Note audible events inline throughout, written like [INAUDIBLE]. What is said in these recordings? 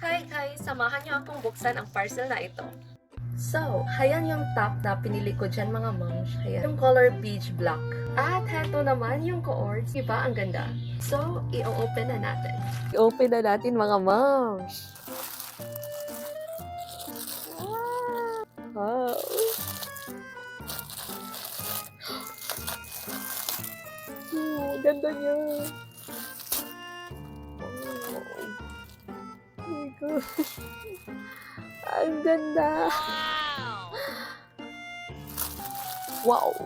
Hi guys! Samahan niyo akong buksan ang parcel na ito. So, hayan yung top na pinili ko dyan mga moms. Hayan yung color beige black. At heto naman yung coords. Diba? Ang ganda. So, i-open na natin. I-open na natin mga moms. Wow! [GASPS] Oh, ganda niya. Oh. Oh God. Ang ganda. Wow.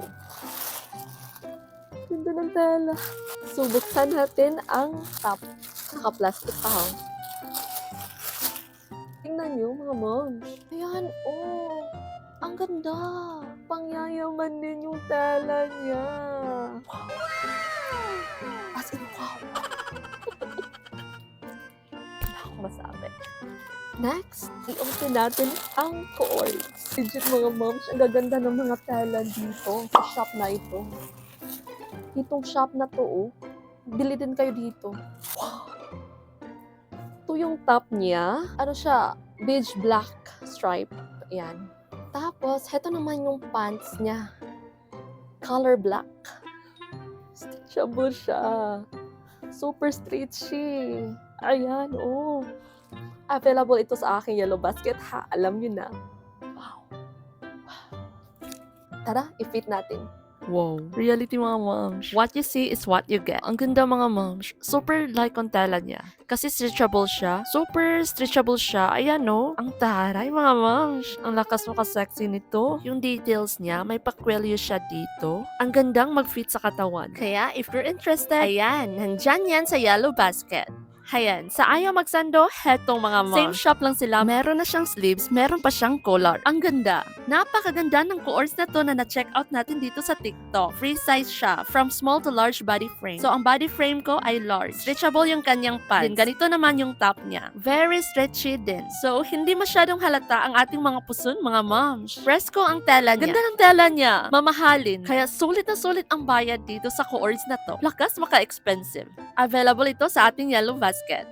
Ganda ng tela. So, natin ang top. Naka-plastic pa, ha? Tingnan niyo, mga moms. Ayan, oh. Ang ganda. Pangyayaman din yung tela niya. Wow. As in, wow. Next, i-open natin ang cords. Legit mga moms, ang gaganda ng mga tela dito sa shop na ito. Itong shop na to, oh. Bili din kayo dito. Wow! Ito yung top niya. Ano siya? Beige black stripe. Ayan. Tapos, heto naman yung pants niya. Color black. Stretchable siya. Super stretchy. Ayan, oh. Available ito sa aking yellow basket, ha? Alam niyo na. Wow. Tara, i-fit natin. Wow. Reality mga moms. What you see is what you get. Ang ganda mga moms. Super like ang tela niya. Kasi stretchable siya. Super stretchable siya. Ayan no. Ang taray mga moms. Ang lakas mo ka-sexy nito. Yung details niya, may pakwelyo siya dito. Ang gandang mag-fit sa katawan. Kaya if you're interested, ayan, nandyan yan sa yellow basket. Ayan, sa ayaw magsando, hetong mga moms. Same shop lang sila. Meron na siyang sleeves, meron pa siyang collar. Ang ganda. Napakaganda ng coords na to na na-check out natin dito sa TikTok. Free size siya, from small to large body frame. So, ang body frame ko ay large. Stretchable yung kanyang pants. Then, ganito naman yung top niya. Very stretchy din. So, hindi masyadong halata ang ating mga puson, mga moms. Fresco ang tela niya. Ganda ng tela niya. Mamahalin. Kaya sulit na sulit ang bayad dito sa coords na to. Lakas maka-expensive. Available ito sa ating yellow basket.